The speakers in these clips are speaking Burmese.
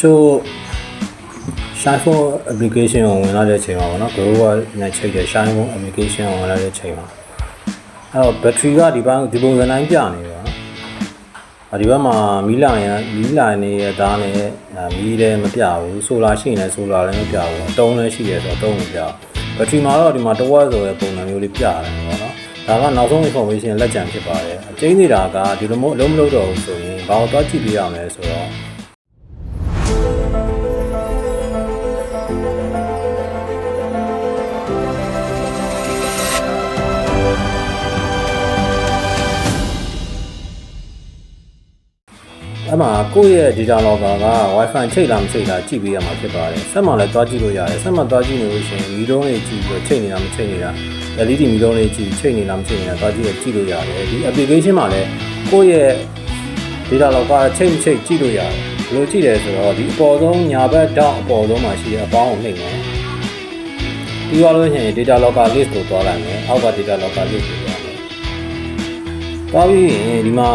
ချို့ Shine Phone application ကိုဝင်လာတဲ့အချိန်မှာပေါ့နော် Grover နဲ့ချိန်တဲ့ Shine Phone application ကိုဝင်လာတဲ့အချိန်မှာအဲ့တော့ battery ကဒီဘက်ဒီပုံစံတိုင်းပြနေပါနော်။ဒီဘက်မှာမီးလာရင်မီးလာနေရသားနဲ့မီးလည်းမပြဘူးဆိုလာရှိရင်လည်းဆိုလာလည်းမပြဘူးအတုံးလည်းရှိရဲဆိုတော့အတုံးမပြဘူးဘက်ထရီမှာတော့ဒီမှာတစ်ဝက်ဆိုတဲ့ပုံစံမျိုးလေးပြရတယ်ပေါ့နော်ဒါကနောက်ဆုံး information လက်ကျန်ဖြစ်ပါတယ်အကျဉ်းနေတာကဒီလိုမျိုးအလုံးမလုပ်တော့ဘူးဆိုရင်ဘာလို့သွားကြည့်ပြရမလဲဆိုတော့ အဲ့မှာကိုယ့်ရဲ့ data logger က Wi-Fi ချိန်လားမချိန်လားကြည့်ပေးရမှာဖြစ်ပါတယ်။ဆက်မှလည်းတွားကြည့်လို့ရတယ်။ဆက်မှတွားကြည့်နေလို့ရှိရင်မီလုံးလေးကြည့်ပြီးတော့ချိန်နေတာမချိန်နေတာ LED မီလုံးလေးကြည့်ချိန်နေလားမချိန်နေတာတွားကြည့်ရကြည့်လို့ရတယ်။ဒီ application မှာလည်းကိုယ့်ရဲ့ data logger ချိန်မချိန်ကြည့်လို့ရတယ်။ဘယ်လိုကြည့်လဲဆိုတော့ဒီအပေါ်ဆုံးညာဘက်တောက်အပေါ်ဆုံးမှာရှိတဲ့အပေါင်းကိုနှိပ်မယ်။ပြီးသွားလို့ရှိရင် data logger list ကိုတွားလိုက်မယ်။အောက်က data logger list ကိုတွားမယ်။တွားပြီးရင်ဒီမှာ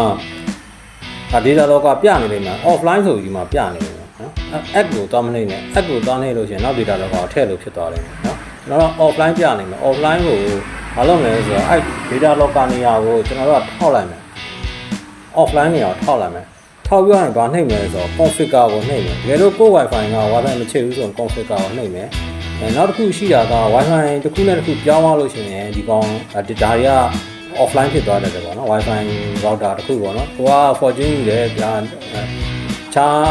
ဒါ data logger ပြနေလိမ့်မယ် offline ဆိုပြီးဒီမှာပြနေလိမ့်မယ်နော် app ကိုသွားမနေနဲ့ app ကိုသွားနေလို့ရှိရင်နောက် data logger ကိုထည့်လို့ဖြစ်သွားလိမ့်မယ်နော်ကျွန်တော်တို့ offline ပြနေမယ် offline ကိုမလုပ်လဲဆိုတော့အဲ့ data logger နေရာကိုကျွန်တော်တို့ကထောက်လိုက်မယ် offline နေရာကိုထောက်လိုက်မယ်ထောက်ပြရင်ဗာနှိမ့်မယ်ဆိုတော့ configure ကိုနှိမ့်မယ်တကယ်လို့ကိုယ့် wifi က wifi မချစ်ဘူးဆိုရင် configure ကိုနှိမ့်မယ်အဲနောက်တစ်ခုရှိတာက wifi တစ်ခုနဲ့တစ်ခုပြောင်းသွားလို့ရှိရင်ဒီကောင် data တွေက offline ဖြစ်သွားတယ်ပေါ့နော် wifi router တစ်ခုပေါ့နော်ကိုက fortune ယူတယ်ဗျာချား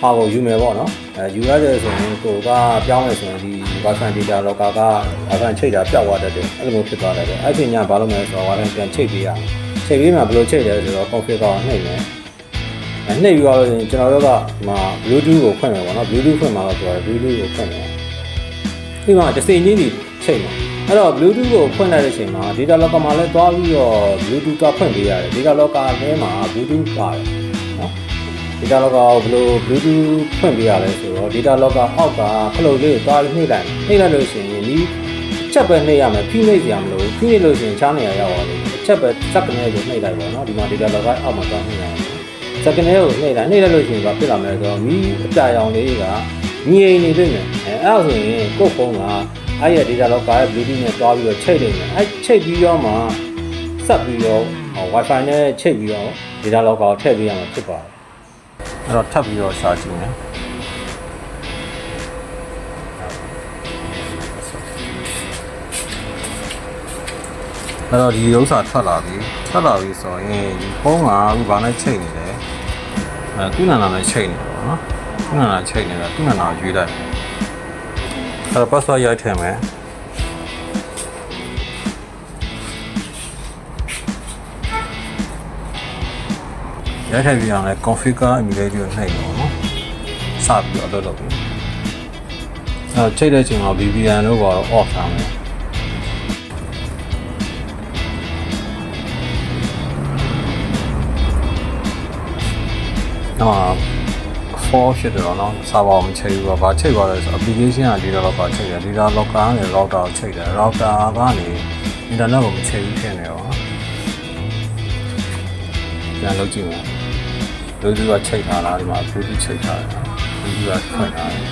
ဟာကိုယူမယ်ပေါ့နော်အဲယူရတယ်ဆိုရင်ကိုကပြောင်းမယ်ဆိုရင်ဒီ wifi data logger က wifi ချိတ်တာပြောက်သွားတတ်တယ်အဲ့လိုမျိုးဖြစ်သွားတယ်ပေါ့အဲ့ဒီညဘာလို့မလဲဆိုတော့ wifi ပြန်ချိတ်ပေးရအောင်ချိတ်ပေးမှဘယ်လိုချိတ်လဲဆိုတော့ configure ကိုနှိပ်မယ်အဲနှိပ်ပြီးတော့ကျွန်တော်တို့ကဒီမှာ bluetooth ကိုဖွင့်မယ်ပေါ့နော် bluetooth ဖွင့်မှာတော့ပြောတယ် bluetooth ကိုဖွင့်မယ်ဒီမှာတစ်စိမ်ချင်းစီချိတ်မယ် အဲ့တော့ Bluetooth ကိုဖွင့်လိုက်တဲ့အချိန်မှာ data logger မှာလည်းသွားပြီးတော့ Bluetooth ကဖွင့်ပေးရတယ် data logger ထဲမှာ Bluetooth ပါတယ်နော် data logger ကိုဘယ်လို Bluetooth ဖွင့်ပေးရလဲဆိုတော့ data logger အောက်ကခလုတ်လေးကိုသွားပြီးနှိပ်လိုက်နှိပ်လိုက်လို့ရှိရင်ဒီချက်ပဲနှိပ်ရမယ်ဖိနှိပ်စရာမလိုဘူးဖိနှိပ်လို့ရှိရင်ချားနေရရောက်သွားလိမ့်မယ်ချက်ပဲစက္ကနဲကိုနှိပ်လိုက်ပါတော့ဒီမှာ data logger အောက်မှာသွားနှိပ်ရအောင်စက္ကနဲကိုနှိပ်လိုက်နှိပ်လိုက်လို့ရှိရင်ဘာဖြစ်လာမလဲဆိုတော့မီးအပြာရောင်လေးကငြိမ်နေလိမ့်မယ်အဲအဲ့ဒါဆိုရင်ကိုယ့်ဖုန်းက အဲ့ရ data logger ရဲ့ bluetooth နဲ့တွားပြီးတော့ချိတ်နေတယ်အဲ့ချိတ်ပြီးတော့မှဆက်ပြီးတော့ wifi နဲ့ချိတ်ပြီးတော့ data logger ကိုထည့်ပေးရမှာဖြစ်ပါတယ်အဲ့တော့ထပ်ပြီးတော့ရှာကြည့်မယ်အဲ့တော့ဒီဥစ္စာထွက်လာပြီထွက်လာပြီဆိုရင်ဒီဖုန်းကအခုဘာနဲ့ချိတ်နေလဲအဲကုနာနာနဲ့ချိတ်နေတယ်ပေါ့နော်ကုနာနာချိတ်နေတာကုနာနာကိုရွေးလိုက် အဲ့တော့ password ရိုက်ထည့်မယ်ရိုက်ထည့်ပြီးအောင်လဲ configure email ကိုနှိပ်တော့နော်စပြီးတော့လုပ်လုပ်ပြီအဲ့ချိတ်တဲ့အချိန်မှာ VPN လို့ကတော့ off ထားမယ်တော့ 4ဖြစ်တယ်တော့နော်စာပါမချိန်ဘူး။ဘာချိန်သွားလဲဆို application က data logger ချိန်တယ် data logger ကနေ router ကိုချိန်တယ် router ကနေ internet ကိုမချိန်ဘူးဖြစ်နေတော့ပြန်လုပ်ကြည့်မယ် Bluetooth ကချိန်ထားလားဒီမှာ Bluetooth ချိန်ထားတယ်နော် Bluetooth ကဖွင့်ထားတယ်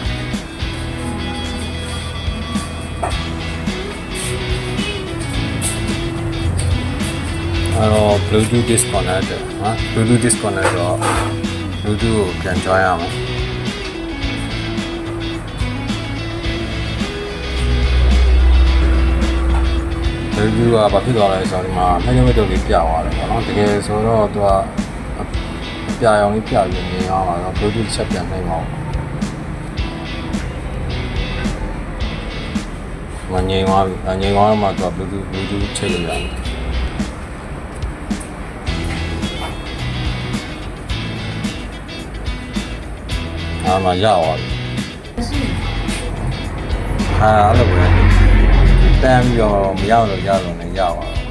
အဲ့တော့ Bluetooth disconnect တယ်နော် Bluetooth disconnect တော့ Bluetooth ကိုပြန် join ရအောင်ဘယ်လိုကဘာဖြစ်သွားလဲဆိုတော့ဒီမှာနှိမ့်နှိမ့်တုပ်လေးပြသွားတယ်ပေါ့နော်တကယ်ဆိုတော့သူကအပြာရောင်လေးပြပြီးနေအောင်ပါတော့ Bluetooth ချက်ပြန်နှိမ့်ပါဦးမငြိမ်သွားပြီအငြိမ်သွားတော့မှသူက Bluetooth Bluetooth ချက်လို့ရ အာမရသွားပြီဟာအဲ့လိုပဲတန်းပြီးတော့မရောက်တော့ရတော့လည်းရပါတော့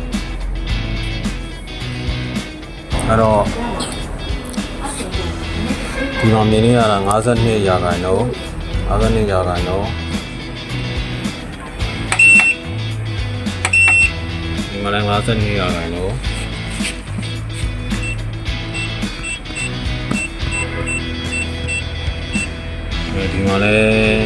အဲ့တော့ဒီမှာမြင်နေရတာ52ရာခိုင်နှုန်း52ရာခိုင်နှုန်းဒီမှာလည်း52ရာခိုင်နှုန်း ဒီမှာလည်း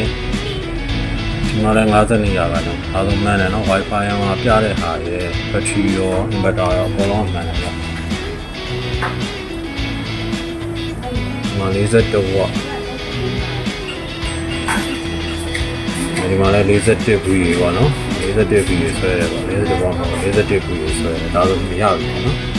ဒီမှာလည်း52ရာခိုင်နှုန်းအားလုံးမှန်တယ်နော် Wi-Fi ရောပြတဲ့ဟာရယ် battery ရော inverter ရောအကုန်လုံးမှန်တယ်နော်ဒီမှာ42 watt ဒီမှာလည်း41 V ပေါ့နော်41 V ဆွဲတယ်ပေါ့41 watt ပေါ့41 V ဆွဲတယ်ဒါဆိုမရဘူးပေါ့နော်